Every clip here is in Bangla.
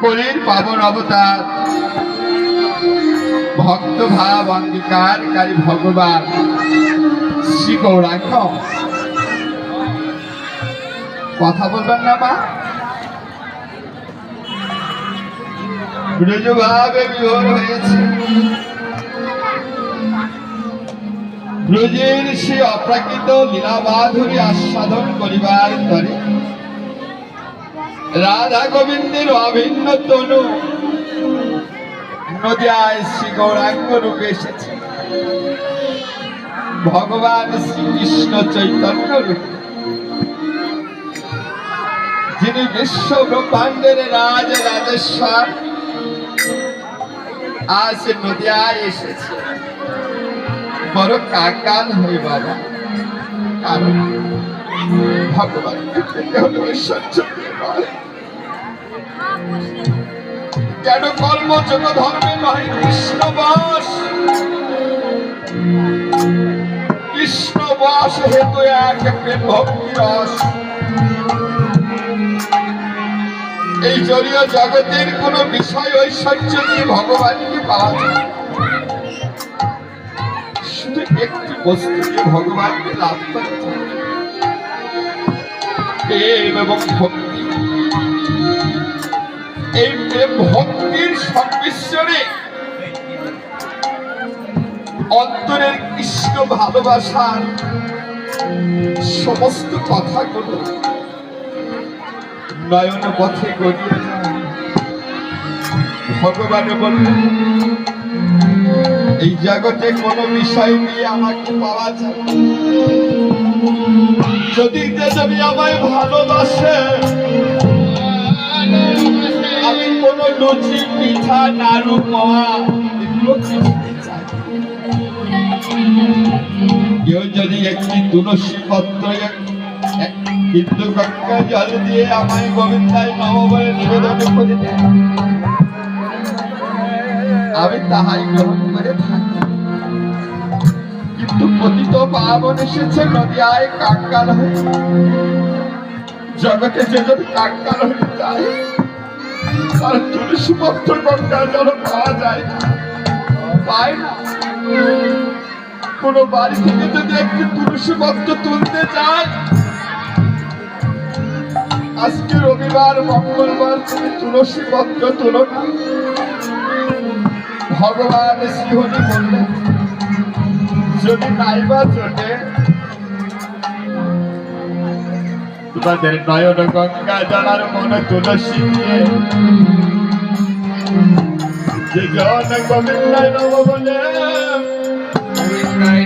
কলির পাবন অবতার ভক্ত ভাব অঙ্গীকারী ভগবান শ্রী গৌরাঙ্গ কথা বলবেন না মা? ব্রজভাবে বিহর হয়েছে। ব্রজের সে অপ্রাকৃত লীলাবাধুরী আস্বাদন করিবার তরে রাধা গোবিন্দের অভিন্ন তনু নদিয়ায় শ্রী গৌরাঙ্গ রূপে এসেছে। ভগবান শ্রীকৃষ্ণ চৈতন্য রূপে। যিনি বিশ্ব ব্রহ্মাণ্ডের রাজ রাজেশ্বর আজ নদিয়ায় এসেছে। বড় কাকাল হয়ে বাবা। কারণ নয়। কেন কর্মযোগ ধর্মে নয় কৃষ্ণ বাস? কৃষ্ণ বাস হেতু এক প্রেম ভক্তি রস এই জগতের কোন বিষয় ঐশ্বর্য দিয়ে ভগবানকে পাওয়া যায় শুধু একটি বস্তু দিয়ে ভগবানকে লাভ হবে। প্রেম এবং ভক্তি এই প্রেম ভক্তির সংমিশ্রণে অন্তরের কৃষ্ণ ভালোবাসার সমস্ত কথাগুলো নয়ন পথে গড়িয়ে ভগবান বললেন, এই জগতে কোনো বিষয় নিয়ে আমাকে পাওয়া না। যদি যদি আমায় ভালোবাসে, আমি কোন লুচি, পিঠা, নাড়ু মাওয়া এগুলো। কেউ যদি একটি তুলসী পত্র এক- বিন্দু গঙ্গা জল দিয়ে আমায় নিবেদন আমি তাহাই গ্রহণ করে কিন্তু পতিত পাবন এসেছে নদিয়ায় হয়ে জগতে যে যদি কাঙ্গাল হয়ে যায়, তার তুলসী পত্র গঙ্গা জল পাওয়া যায় পায় না। কোন বাড়ি থেকে যদি একটি তুলসী পত্র তুলতে চায় আজকে রবিবার, মঙ্গলবার তুমি তুলসী পত্র তুলো ভগবান শ্রীহরি বললেন, যদি নাইবা চটে তোমাদের নয়ন গঙ্গা জলার মনে তুলসী দিয়ে যে জন গোবিন্দায় নব বলে।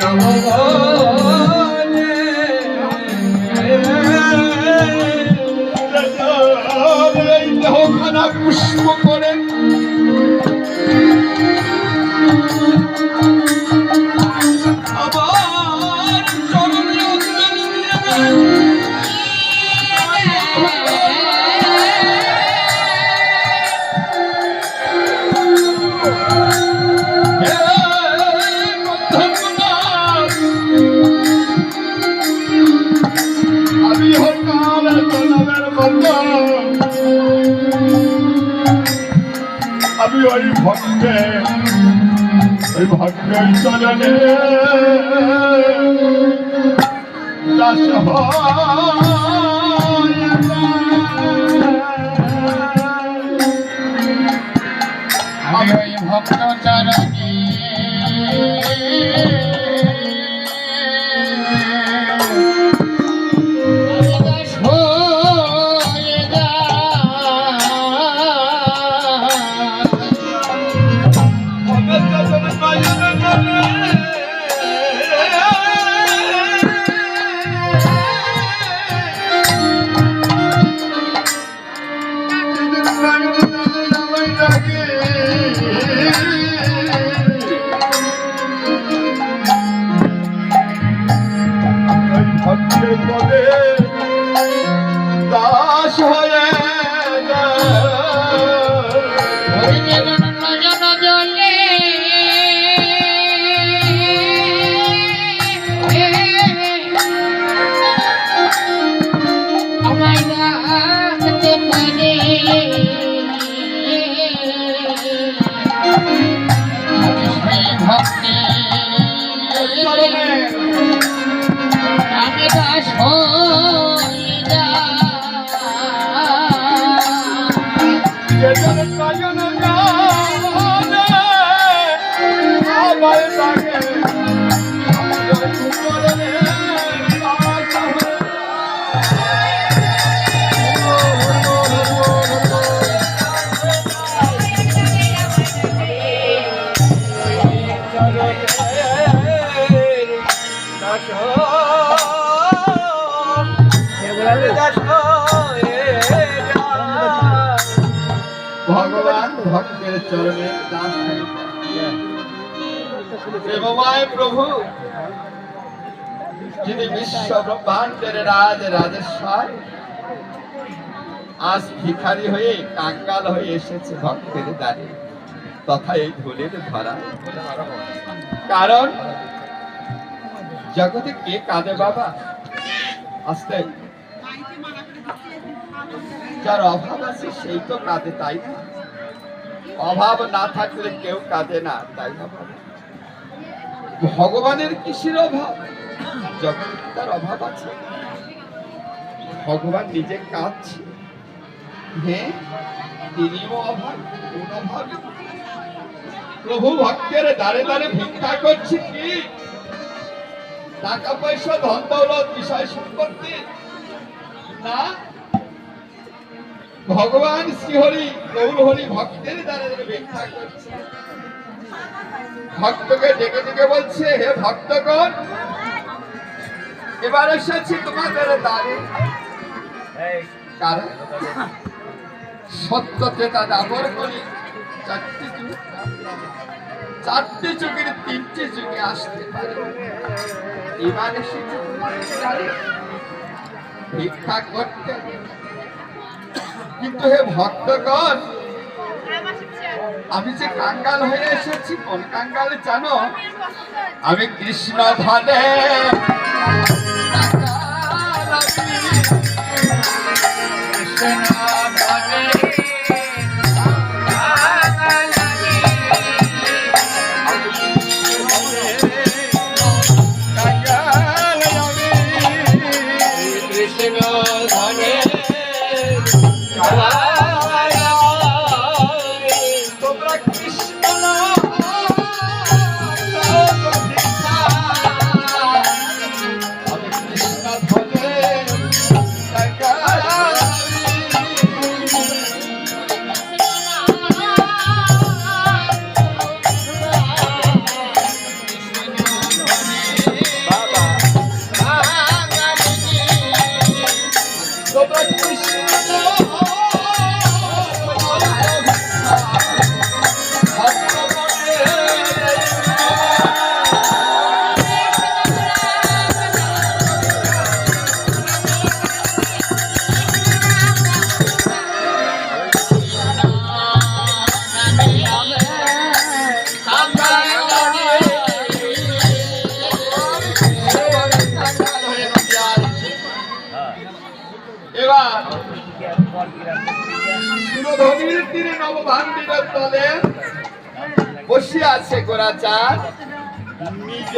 নব বলে। এই আনা পুষ্প ওই ভক্তে ওই ভক্তের চলনে দাস ভগবান ভক্তের চরণে দাস প্রেমময় প্রভু যিনি বিশ্ব ব্রহ্মাণ্ডের রাজ রাজেশ্বর আজ ভিখারি হয়ে, কাঙ্গাল হয়ে এসেছে ভক্তের দ্বারে। তথা এই ধুলের ধরা। কারণ, জগতে কে কাঁদে বাবা? আস্তে। যার অভাব আছে, সেই তো কাঁদে, তাই না? অভাব না থাকলে কেউ কাঁদে না, তাই না? ভগবানের কিসের অভাব? যখন তার অভাব আছে, ভগবান নিজে কাঁদছে। হ্যাঁ তিনিও অভাব, কোন অভাব? প্রভু ভক্তের দাঁড়ে দাঁড়ে ভিক্ষা করছে কি? টাকা পয়সা, ধন দৌলত, বিষয় সম্পত্তি? না। ভগবান শ্রীহরি গৌর হরি ভক্তের দ্বারা ভিক্ষা করছে। ভক্তকে ডেকে ডেকে বলছে, হে ভক্তগণ এবার এসেছি তোমাদের দ্বারে কারণ সত্য ত্রেতা দাবর করি চারটি যুগ চারটি যুগের তিনটি যুগে আসতে পারে। এবার এসেছি তোমাদের দ্বারে ভিক্ষা করতে। কিন্তু হে ভক্তগণ আমি যে কাঙ্গাল হয়ে এসেছি কোন কাঙ্গাল জানো? আমি কৃষ্ণ ধনে কৃষ্ণ সুরধনির তীরে নবভান্ডির তলে বসে আছে গোরাচার